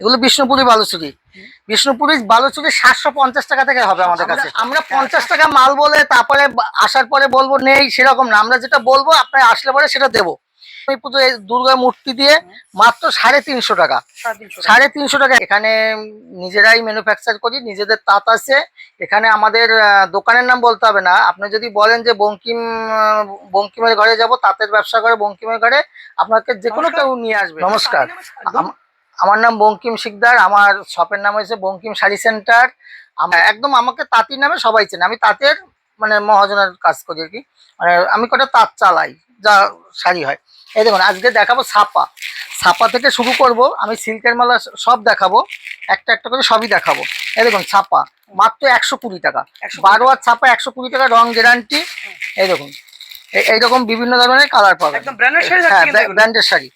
এগুলো বিষ্ণুপুরি বালুচুরি। বিষ্ণুপুরি বালুচুরি সাতশো পঞ্চাশ টাকা থেকে হবে আমাদের কাছে। আমরা পঞ্চাশ টাকা মাল বলে তারপরে আসার পরে বলব নেই সেরকম না। আমরা যেটা বলব আপনার আসলে পরে সেটা দেবো। এই পুজো দুর্গা মূর্তি দিয়ে মাত্র সাড়ে তিনশো টাকা। সাড়ে তিনশো টাকা। এখানে নিজেরাই ম্যানুফ্যাকচার করি নিজেদের তাঁত আছে। এখানে আমাদের দোকানের নাম বলতে হবে না। আপনি যদি বলেন যে বঙ্কিম বঙ্কিমের ঘরে যাব তাঁতের ব্যবসা করে বঙ্কিমের ঘরে আপনাকে যে কোনো কেউ নিয়ে আসবে। নমস্কার। আমার নাম বঙ্কিম শিকদার আমার শপের নাম হয়েছে বঙ্কিম শাড়ি সেন্টার। আমার একদম আমাকে তাঁতির নামে সবাই চেনে। আমি তাঁতের মানে মহাজনের কাজ করি আর কি। মানে আমি কটা তাঁত চালাই যা শাড়ি হয়। এই দেখুন আজকে দেখাবো ছাপা। ছাপা থেকে শুরু করব আমি সিল্কের মালা সব দেখাবো। একটা একটা করে সবই দেখাবো। এই দেখুন ছাপা। মাত্র একশো কুড়ি টাকা। 120 বারো আর ছাপা একশো কুড়ি টাকা রং গ্যারান্টি। এই দেখুন এই- এইরকম বিভিন্ন ধরনের কালার পাবেন। হ্যাঁ। ব্র্যান্ডের শাড়ি।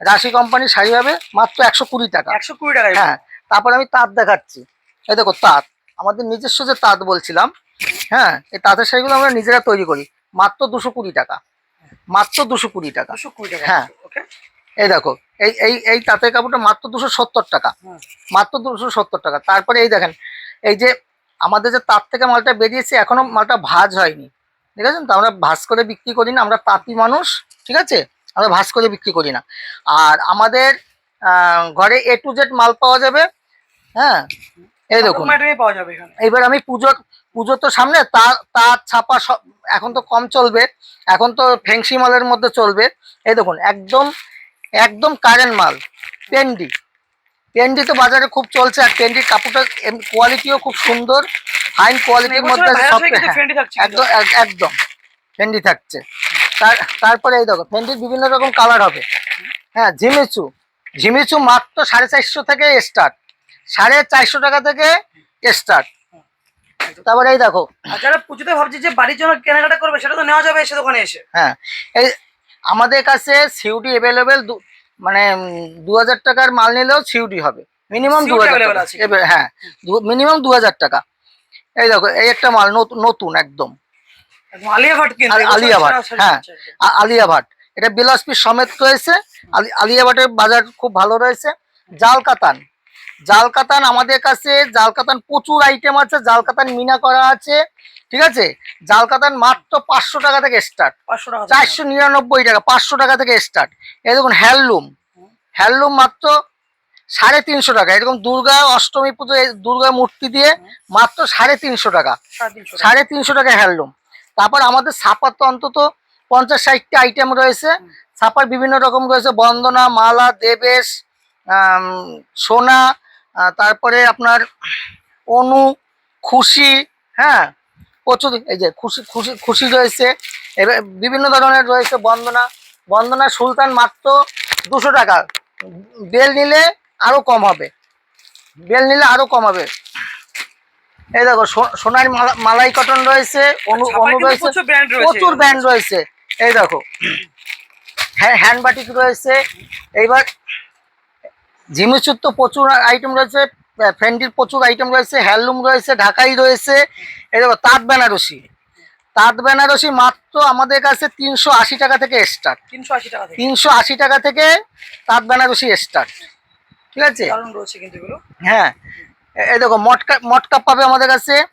রাশি কোম্পানির শাড়ি হবে মাত্র একশো কুড়ি টাকা। একশো কুড়ি টাকা হ্যাঁ তারপর আমি তাঁত দেখাচ্ছি। এই দেখো তাঁত আমাদের নিজস্ব যে তাঁত বলছিলাম হ্যাঁ এই তাঁতের শাড়িগুলো আমরা নিজেরা তৈরি করি মাত্র দুশো কুড়ি টাকা। মাত্র দুশো কুড়ি টাকা। দুশো কুড়ি টাকা হ্যাঁ। ওকে এই দেখো এই এই এই তাঁতের কাপড়টা মাত্র দুশো সত্তর টাকা। মাত্র দুশো সত্তর টাকা। তারপরে এই দেখেন এই যে আমাদের যে তাঁত থেকে মালটা বেরিয়েছে এখনও মালটা ভাজ হয়নি। ঠিক আছে? তো আমরা ভাজ করে বিক্রি করি না আমরা তাঁতি মানুষ ঠিক আছে? আমরা ভাজ করে বিক্রি করি না। আর আমাদের ঘরে এ টু জেড মাল পাওয়া যাবে হ্যাঁ? এই দেখুন। পাওয়া যাবে এবার আমি পুজোর পুজো তো সামনে তা তার ছাপা সব এখন তো কম চলবে এখন তো ফেংসি মালের মধ্যে চলবে। এই দেখুন একদম একদম কারেন্ট মাল পেন্ডি পেন্ডি তো বাজারে খুব চলছে আর পেন্ডির কাপড়টা কোয়ালিটিও খুব সুন্দর ফাইন কোয়ালিটির মধ্যে ভাইরাস সব হয়ে। একদম এক- একদম ফেন্ডি থাকছে। তার তারপরে এই দেখো ফেন্ডির বিভিন্ন রকম কালার হবে। হ্যাঁ ঝিমিচু ঝিমিচু মাত্র সাড়ে চারশো থেকে স্টার্ট সাড়ে চারশো টাকা থেকে স্টার্ট তারপরে এই দেখো। যারা পুজোতে ভাবছে যে বাড়ির জন্য কেনাকাটা করবে সেটা তো নেওয়া যাবে এসে দোকানে এসে। হ্যাঁ এই আমাদের কাছে সিউডি অ্যাভেলেবেল মানে দু হাজার টাকার মাল নিলেও সিউডি হবে। মিনিমাম দু হাজার হ্যাঁ মিনিমাম দু হাজার টাকা। এই দেখো এই একটা মাল নতুন একদম। আলিয়া ভাট ভাট, হ্যাঁ। আলিয়া ভাট। এটা বিলাসপি সমেত রয়েছে। আলি- আলিয়া ভাটের বাজার খুব ভালো রয়েছে। জাল কাতান জাল কাতান আমাদের কাছে জাল কাতান প্রচুর আইটেম আছে জাল কাতান মিনা করা আছে ঠিক আছে? জাল কাতান মাত্র পাঁচশো টাকা থেকে স্টার্ট পাঁচশো টাকা চারশো নিরানব্বই টাকা পাঁচশো টাকা থেকে স্টার্ট এই দেখুন হ্যান্ডলুম। হ্যান্ডলুম মাত্র সাড়ে তিনশো টাকা। এরকম দুর্গা অষ্টমী পুজো দুর্গা মূর্তি দিয়ে মাত্র সাড়ে তিনশো টাকা। সাড়ে তিনশো টাকা হ্যান্ডলুম। তারপর আমাদের ছাপার তো অন্তত পঞ্চাশ ষাটটি আইটেম রয়েছে। ছাপার বিভিন্ন রকম রয়েছে। বন্দনা মালা দেবেশ সোনা তারপরে আপনার অনু খুশি হ্যাঁ প্রচুর এই যে খুশি খুশি খুশি রয়েছে। এবার বিভিন্ন ধরনের রয়েছে বন্দনা। বন্দনা সুলতান মাত্র দুশো টাকা। বেল নিলে আরও কম হবে। বেল নিলে আরও কম হবে। এই দেখো সোনার মালাই কটন রয়েছে অনু অনু রয়েছে প্রচুর ব্র্যান্ড রয়েছে। ব্যান্ড রয়েছে। এই দেখো হ্যাঁ হ্যান্ড বাটিক রয়েছে। এইবার ঝিমিচুর তো প্রচুর আইটেম রয়েছে ফ্যান্ডির প্রচুর আইটেম রয়েছে হ্যান্ডলুম রয়েছে ঢাকাই রয়েছে। এই দেখো তাঁত বেনারসি। তাঁত বেনারসি মাত্র আমাদের কাছে তিনশো আশি টাকা থেকে স্টার্ট তিনশো আশি টাকা থেকে। তিনশো আশি টাকা থেকে তাঁত বেনারসি স্টার্ট ঠিক আছে? হ্যাঁ এই দেখো মটকা মটকা পাবে আমাদের কাছে।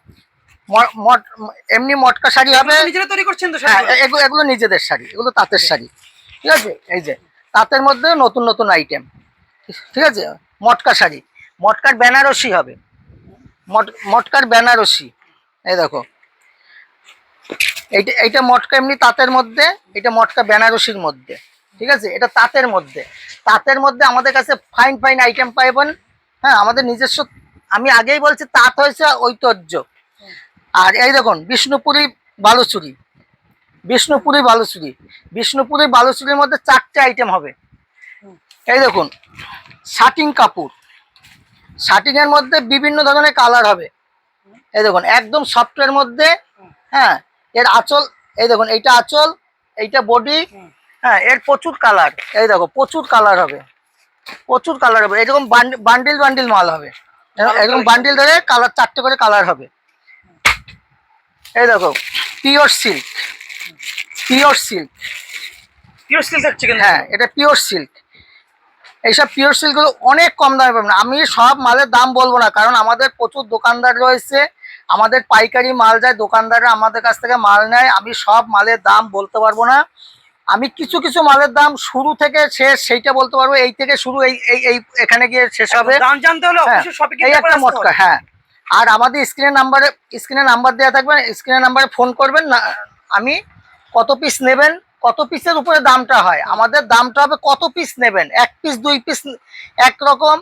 এমনি মটকা শাড়ি হবে। এগুলো নিজেরা তৈরি করছেন তো হ্যাঁ এগুলো এগুলো নিজেদের শাড়ি। এগুলো তাঁতের শাড়ি। ঠিক আছে? এই যে তাঁতের মধ্যে নতুন নতুন আইটেম ঠিক আছে? মটকা শাড়ি। মটকার বেনারসি হবে। মট- মটকার বেনারসি। এই দেখো। এইটা এইটা মটকা এমনি তাঁতের মধ্যে এটা মটকা বেনারসির মধ্যে। ঠিক আছে? এটা তাঁতের মধ্যে। তাঁতের মধ্যে আমাদের কাছে ফাইন ফাইন আইটেম পাইবেন। হ্যাঁ আমাদের নিজস্ব আমি আগেই বলছি, তাঁত হয়েছে ঐতিহ্য। আর এই দেখুন, বিষ্ণুপুরি বালুচুরি। বিষ্ণুপুরি বালুচুরি। বিষ্ণুপুরি বালুচুরির মধ্যে চারটে আইটেম হবে। এই দেখুন, শাটিং কাপড়। শাটিং এর মধ্যে বিভিন্ন ধরনের কালার হবে। এই দেখুন, একদম সফটের মধ্যে হ্যাঁ এর আঁচল, এই দেখুন, এইটা আঁচল, এইটা বডি হ্যাঁ এর প্রচুর কালার এই দেখো, প্রচুর কালার হবে। প্রচুর কালার হবে। এরকম বান্ডিল বান্ডিল মাল হবে। এরকম বান্ডিল ধরে কালার চারটে করে কালার হবে। এই দেখো pure silk pure silk pure silk থাকছে হ্যাঁ এটা পিওর সিল্ক এইসব পিওর সিল্কগুলো অনেক কম দামে পাবেন। আমি সব মালের দাম বলব না কারণ আমাদের প্রচুর দোকানদার রয়েছে। আমাদের পাইকারি মাল যায় দোকানদাররা আমাদের কাছ থেকে মাল নেয়। আমি সব মালের দাম বলতে পারব না। আমি কিছু কিছু মালের দাম শুরু থেকে শেষ সেইটা বলতে পারব এই থেকে শুরু এই এই এখানে গিয়ে শেষ হবে। দাম জানতে হলে হ্যাঁ, এই একটা মটকা হ্যাঁ। আর আমাদের স্ক্রিনের নাম্বারে স্ক্রিনের নাম্বার দেওয়া থাকবে স্ক্রিনের নাম্বারে ফোন করবেন না আমি কত পিস নেবেন কত পিসের উপরে দামটা হয়। আমাদের দামটা হবে কত পিস নেবেন? এক পিস দুই পিস একরকম।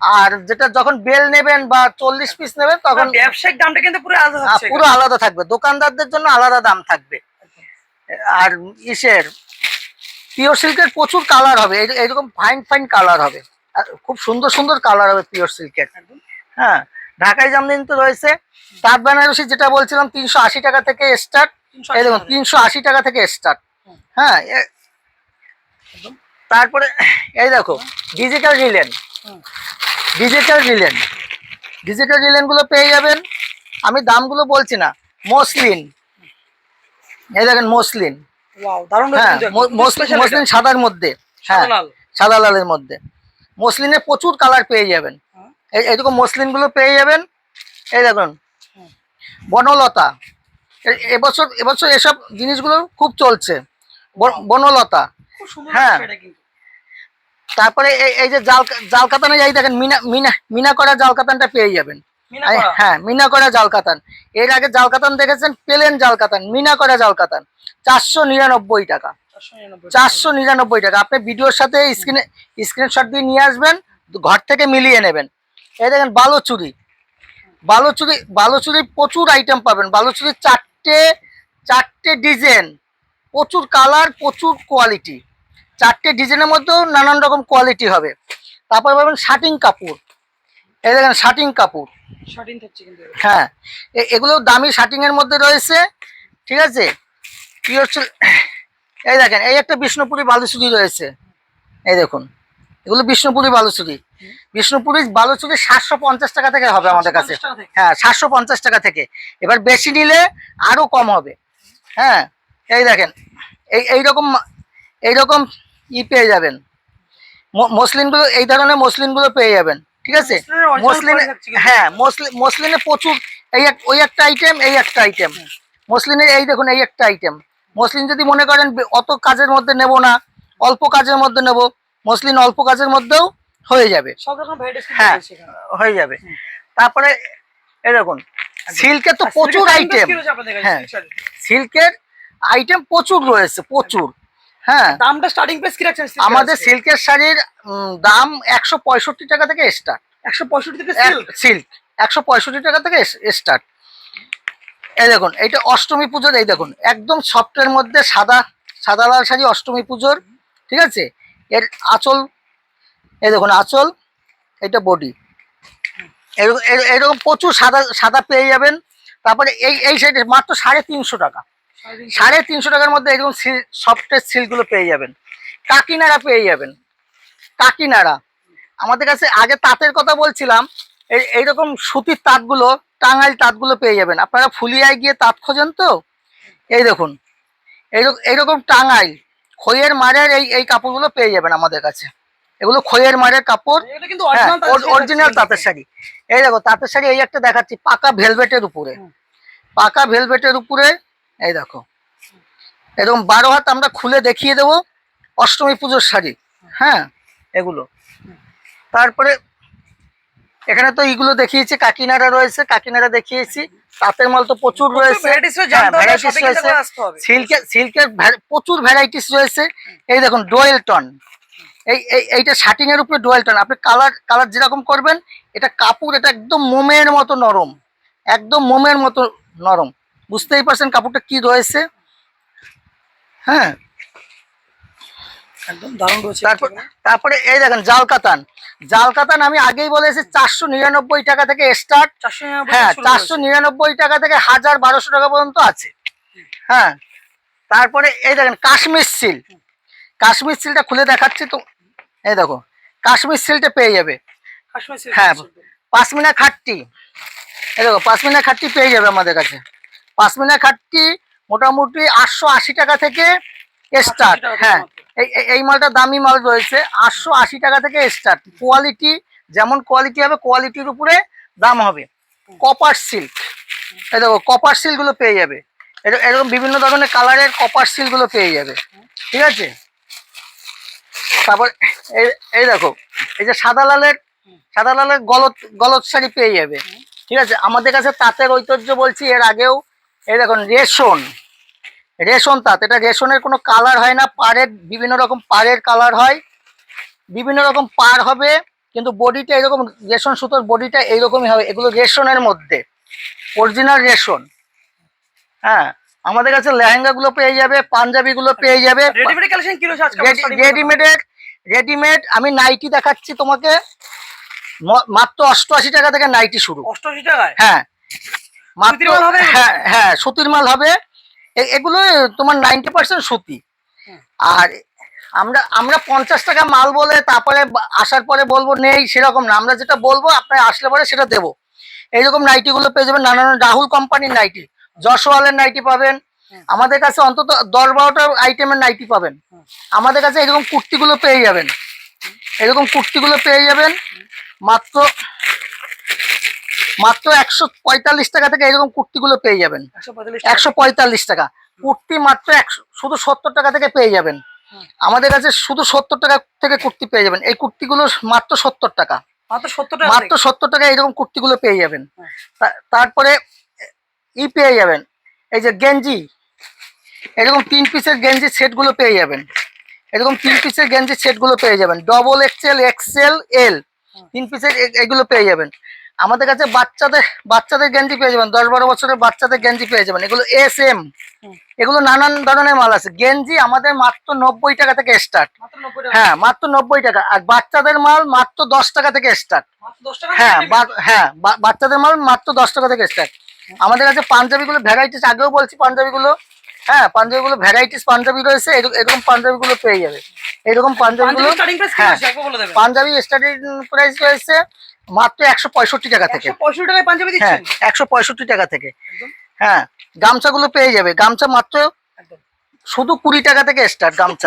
আর যেটা যখন বেল নেবেন বা চল্লিশ পিস নেবেন তখন ব্যবসায়িক দামটা কিন্তু পুরো আলাদা পুরো আলাদা থাকবে। দোকানদারদের জন্য আলাদা দাম থাকবে। আর ইসের পিওর সিল্কের প্রচুর কালার হবে। এইরকম ফাইন ফাইন কালার হবে। আর খুব সুন্দর সুন্দর কালার হবে পিওর সিল্কের। হ্যাঁ ঢাকাই জামদিন তো রয়েছে তাঁত বেনারসি যেটা বলছিলাম তিনশো আশি টাকা থেকে স্টার্ট 380 এই দেখুন তিনশো আশি টাকা থেকে স্টার্ট হ্যাঁ তারপরে এই দেখো ডিজিটাল রিলেন। ডিজিটাল রিলেন। ডিজিটাল রিলেনগুলো পেয়ে যাবেন। আমি দামগুলো বলছি না মসলিন। এই দেখেন মসলিন। হ্যাঁ মসলিন সাদার মধ্যে। হ্যাঁ সাদা লালের মধ্যে। মসলিনে প্রচুর কালার পেয়ে যাবেন। হ্যাঁ। এই এইরকম মসলিনগুলো পেয়ে যাবেন। এই দেখুন। বনলতা। এবছর এবছর এসব জিনিসগুলো খুব চলছে। বন- বনলতা। হ্যাঁ। তারপরে এই যে জাল জাল কাতানে যাই দেখেন মিনা মিনা মিনা করা জাল কাতানটা পেয়ে যাবেন। হ্যাঁ মিনা করা জাল কাতান। এর আগে জাল কাতান দেখেছেন? প্লেন জাল কাতান মিনা করা জাল কাতান। চারশো নিরানব্বই টাকা। চারশো নিরানব্বই টাকা। আপনি ভিডিওর সাথে স্ক্রিনে স্ক্রিনশট দিয়ে নিয়ে আসবেন ঘর থেকে মিলিয়ে নেবেন। এই দেখেন বালুচুরি। বালুচুরি বালুচুরির প্রচুর আইটেম পাবেন। বালুচুরির চারটে চারটে ডিজাইন প্রচুর কালার প্রচুর কোয়ালিটি চারটে ডিজাইনের মধ্যেও নানান রকম কোয়ালিটি হবে। তারপর পাবেন শাটিং কাপড়। এই দেখেন শাটিং কাপড়। 13 থাকছে কিন্তু হ্যাঁ এগুলো দামি শার্টিং এর মধ্যে রয়েছে ঠিক আছে? কি হচ্ছে? এই দেখেন এই একটা বিষ্ণুপুরি বালুচুরি রয়েছে। এই দেখুন এগুলো বিষ্ণুপুরি বালুচুরি। বিষ্ণুপুরি বালুচুরি সাতশো পঞ্চাশ টাকা থেকে হবে আমাদের কাছে। 50 টাকা থেকে। হ্যাঁ সাতশো পঞ্চাশ টাকা থেকে। এবার বেশি নিলে আরও কম হবে। হ্যাঁ এই দেখেন এই এইরকম এইরকম ই পেয়ে যাবেন। মসলিনগুলো এই ধরনের মসলিনগুলো পেয়ে যাবেন। ঠিক আছে? মসলিনে। হ্যাঁ মসলিন প্রচুর এই এক ওই একটা আইটেম এই একটা আইটেম মসলিনের এই দেখুন এই একটা আইটেম মসলিন যদি মনে করেন অত কাজের মধ্যে নেব না। অল্প কাজের মধ্যে নেব। মসলিন অল্প কাজের মধ্যেও হয়ে যাবে। হ্যাঁ হয়ে যাবে। তারপরে এই দেখুন সিল্কের তো প্রচুর আইটেম? হ্যাঁ। সিল্কের আইটেম প্রচুর রয়েছে প্রচুর। হ্যাঁ। দামটা স্টার্টিং প্রাইস কি রাখছেন? আমাদের সিল্কের শাড়ির দাম একশো পঁয়ষট্টি টাকা থেকে স্টার্ট 165 থেকে সিল্ক একশো পঁয়ষট্টি টাকা থেকে স্টার্ট এই দেখুন এইটা অষ্টমী পুজোর এই দেখুন একদম সফটের মধ্যে সাদা সাদা লাল শাড়ি অষ্টমী পুজোর ঠিক আছে? এর আঁচল এই দেখুন আঁচল এটা বডি এরকম এর- এরকম প্রচুর সাদা সাদা পেয়ে যাবেন। তারপরে এই এই সাইডে মাত্র সাড়ে তিনশো টাকা। সাড়ে তিনশো টাকার মধ্যে এরকম সফটের সিল্কগুলো পেয়ে যাবেন। কাকিনাড়া পেয়ে যাবেন। কাকিনাড়া। আমাদের কাছে আগে তাঁতের কথা বলছিলাম এই এইরকম সুতির তাঁতগুলো টাঙ্গাইল তাঁতগুলো পেয়ে যাবেন। আপনারা ফুলিয়ায় গিয়ে তাঁত খোঁজেন তো? এই দেখুন এইরকম এইরকম টাঙ্গাইল খইয়ের মারের এই এই কাপড়গুলো পেয়ে যাবেন আমাদের কাছে। এগুলো খইয়ের মারের কাপড় কিন্তু হ্যাঁ অরিজিনাল অরিজিনাল তাঁতের শাড়ি। এই দেখো তাঁতের শাড়ি এই একটা দেখাচ্ছি পাকা ভেলভেটের উপরে। পাকা ভেলভেটের উপরে এই দেখো। এরকম বারো হাত আমরা খুলে দেখিয়ে দেবো অষ্টমী পুজোর শাড়ি। হ্যাঁ এগুলো। তারপরে এখানে তো এইগুলো দেখিয়েছি কাকিনারা রয়েছে কাকিনারা দেখিয়েছি। তাঁতের মাল তো প্রচুর রয়েছে। হ্যাঁ, সিল্কের সিল্কের প্রচুর ভ্যারাইটিস রয়েছে। এই দেখুন ডোয়েল টন। এই এই এইটা শার্টিং এর উপরে ডোয়েল টন। আপনি কালার কালার যেরকম করবেন এটা কাপড় এটা একদম মোমের মতো নরম। একদম মোমের মতো নরম। বুঝতেই পারছেন কাপড়টা কি রয়েছে? হ্যাঁ। তারপর এই দেখেন জাল কাতান। জাল কাতান আমি আগেই বলেছি চারশো নিরানব্বই টাকা থেকে স্টার্ট হ্যাঁ চারশো নিরানব্বই টাকা থেকে হাজার বারোশো টাকা পর্যন্ত আছে। হ্যাঁ। তারপরে এই দেখেন কাশ্মীর সিল কাশ্মীর সিলটা খুলে দেখাচ্ছি তো। এই দেখো কাশ্মীর সিলটা পেয়ে যাবে। হ্যাঁ। রয়েছে। খাটটি। এই দেখো পাশমিনা খাটটি পেয়ে যাবে আমাদের কাছে। পাশমিনা খাটটি মোটামুটি আটশো আশি টাকা থেকে স্টার্ট হ্যাঁ এই এই- মালটা দামি মাল রয়েছে। আটশো আশি টাকা থেকে স্টার্ট কোয়ালিটি যেমন কোয়ালিটি হবে কোয়ালিটির উপরে দাম হবে। কপার সিল্ক এই দেখো কপার সিল্কগুলো পেয়ে যাবে। এর- এরকম বিভিন্ন ধরনের কালারের কপার সিল্কগুলো পেয়ে যাবে। ঠিক আছে? তারপর এই এই দেখো এই যে সাদা লালের সাদা লালের গলত গলত শাড়ি পেয়ে যাবে। ঠিক আছে? আমাদের কাছে তাঁতের ঐতিহ্য বলছি এর আগেও এই দেখুন রেশন। রেশন তাঁত। এটা রেশনের কোনো কালার হয় না পাড়ের বিভিন্ন রকম পাড়ের কালার হয়। বিভিন্ন রকম পার হবে কিন্তু বডিটা এরকম রেশন সুতোর বডিটা এইরকমই হবে। এগুলো রেশনের মধ্যে। Original rayon. হ্যাঁ আমাদের কাছে লেহেঙ্গাগুলো পেয়ে যাবে পাঞ্জাবিগুলো পেয়ে যাবে? রেডিমেডের রেডিমেড আমি নাইটি দেখাচ্ছি তোমাকে। মাত্র অষ্টআশি টাকা থেকে নাইটি শুরু। অষ্টআশি টাকায়? হ্যাঁ। হ্যাঁ হ্যাঁ সুতির মাল হবে। এগুলো তোমার নাইনটি পার্সেন্ট সুতি। হুম। আর আমরা আমরা পঞ্চাশ টাকা মাল বলে তারপরে আসার পরে বলব নেই সেরকম না। আমরা যেটা বলব আপনার আসলে পরে সেটা দেবো। এইরকম নাইটিগুলো পেয়ে যাবেন। নানান রাহুল কোম্পানির নাইটি যশোয়ালের নাইটি পাবেন। আমাদের কাছে অন্তত দশ বারোটা আইটেমের নাইটি পাবেন। আমাদের কাছে এরকম কুর্তিগুলো পেয়ে যাবেন। এরকম কুর্তিগুলো পেয়ে যাবেন। মাত্র মাত্র একশো পঁয়তাল্লিশ টাকা থেকে এরকম কুর্তিগুলো পেয়ে যাবেন। একশো পঁয়তাল্লিশ টাকা। কুর্তি মাত্র একশো শুধু সত্তর টাকা থেকে পেয়ে যাবেন। আমাদের কাছে শুধু সত্তর টাকা থেকে কুর্তি পেয়ে যাবেন। এই কুর্তিগুলো মাত্র সত্তর টাকা। মাত্র সত্তর টাকা মাত্র সত্তর টাকা এরকম কুর্তিগুলো পেয়ে যাবেন। তারপরে ই পেয়ে যাবেন। এই যে গেঞ্জি। এরকম তিন পিসের গেঞ্জি সেটগুলো পেয়ে যাবেন। এরকম তিন পিসের গেঞ্জি সেটগুলো পেয়ে যাবেন। Double XL XL L. তিন পিসের এগুলো পেয়ে যাবেন। আমাদের কাছে বাচ্চাদের বাচ্চাদের গেঞ্জি পেয়ে যাবেন দশ বারো বছরের বাচ্চাদের গেঞ্জি পেয়ে যাবেন। এগুলো এস এম এগুলো নানান ধরনের মাল আছে। গেঞ্জি আমাদের মাত্র নব্বই টাকা থেকে স্টার্ট হ্যাঁ মাত্র নব্বই টাকা। আর বাচ্চাদের মাল মাত্র দশ টাকা থেকে স্টার্ট হ্যাঁ হ্যাঁ বাচ্চাদের মাল মাত্র দশ টাকা থেকে স্টার্ট আমাদের কাছে পাঞ্জাবিগুলো ভ্যারাইটিস আগেও বলছি পাঞ্জাবিগুলো। হ্যাঁ পাঞ্জাবিগুলো ভ্যারাইটিস পাঞ্জাবি রয়েছে এরকম- পাঞ্জাবিগুলো পেয়ে যাবে। এরকম পাঞ্জাবিগুলো কি হ্যাঁ পাঞ্জাবি স্টার্টিং প্রাইস রয়েছে মাত্র একশো পঁয়ষট্টি টাকা থেকে। একশো পঁয়ষট্টি টাকায় পাঞ্জাবি হ্যাঁ একশো পঁয়ষট্টি টাকা থেকে। হ্যাঁ গামছাগুলো পেয়ে যাবে। গামছা মাত্র শুধু কুড়ি টাকা থেকে স্টার্ট গামছা।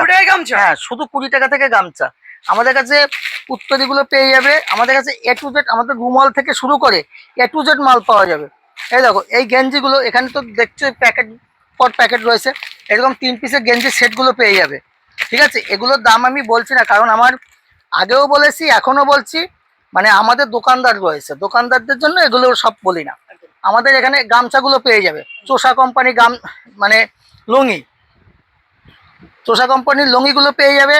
হ্যাঁ শুধু কুড়ি টাকা থেকে গামছা। আমাদের কাছে উত্তরীগুলো পেয়ে যাবে। আমাদের কাছে এ টু জেড আমাদের রুমাল থেকে শুরু করে এ টু জেড মাল পাওয়া যাবে। এই দেখো এই গেঞ্জিগুলো এখানে তো দেখছ প্যাকেট পর প্যাকেট রয়েছে। এরকম তিন পিসের গেঞ্জি সেটগুলো পেয়ে যাবে। ঠিক আছে? এগুলোর দাম আমি বলছি না কারণ আমার আগেও বলেছি এখনও বলছি। মানে আমাদের দোকানদার রয়েছে। দোকানদারদের জন্য এগুলো সব বলি না। আমাদের এখানে গামছাগুলো পেয়ে যাবে। চোষা কোম্পানি গাম মানে লুঙ্গি। চোষা কোম্পানির লুঙ্গিগুলো পেয়ে যাবে।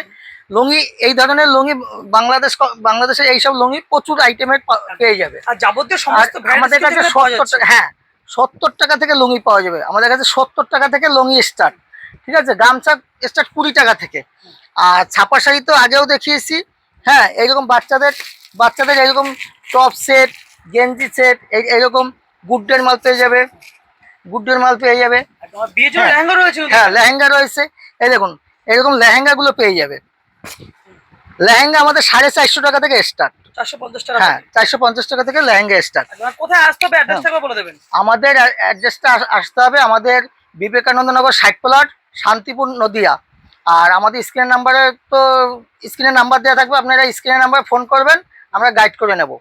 লুঙ্গি এই ধরনের লুঙ্গি বাংলাদেশ বাংলাদেশে এইসব লুঙ্গি প্রচুর আইটেমের পেয়ে যাবে। আর যাবতীয় সমস্ত আমাদের কাছে সত্তর টাকা হ্যাঁ সত্তর টাকা থেকে লুঙ্গি পাওয়া যাবে। আমাদের কাছে সত্তর টাকা থেকে লুঙ্গি স্টার্ট ঠিক আছে? গামছা স্টার্ট কুড়ি টাকা থেকে। আর ছাপা শাড়ি তো আগেও দেখিয়েছি। হ্যাঁ এইরকম বাচ্চাদের বাচ্চাদের এরকম টপ সেট গেঞ্জি সেট এইরকম গুড্ডের মাল পেয়ে যাবে গুড্ডের মাল পেয়ে যাবে। হ্যাঁ। লেহেঙ্গা রয়েছে হ্যাঁ লেহেঙ্গা রয়েছে। এই দেখুন এরকম লেহেঙ্গাগুলো পেয়ে যাবে। লেহেঙ্গা আমাদের সাড়ে চারশো টাকা থেকে স্টার্ট হ্যাঁ চারশো পঞ্চাশ টাকা থেকে লেহেঙ্গা স্টার্ট কোথায় আসতে হবে। অ্যাড্রেসটা বলে দেবেন। আমাদের অ্যাড্রেসটা আসতে হবে আমাদের বিবেকানন্দ নগর ষাট প্লট শান্তিপুর নদিয়া। আর আমাদের স্ক্রিনের নাম্বারে তো স্ক্রিনের নাম্বার দেওয়া থাকবে আপনারা স্ক্রিনের নাম্বারে ফোন করবেন আমরা গাইড করে নেব।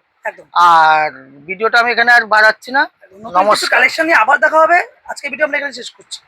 আর ভিডিওটা আমি এখানে আর বাড়াচ্ছি না। নমস্কার নমস্কার। কালেকশন নিয়ে আবার দেখা হবে। আজকে ভিডিও আমরা এখানে শেষ করছি।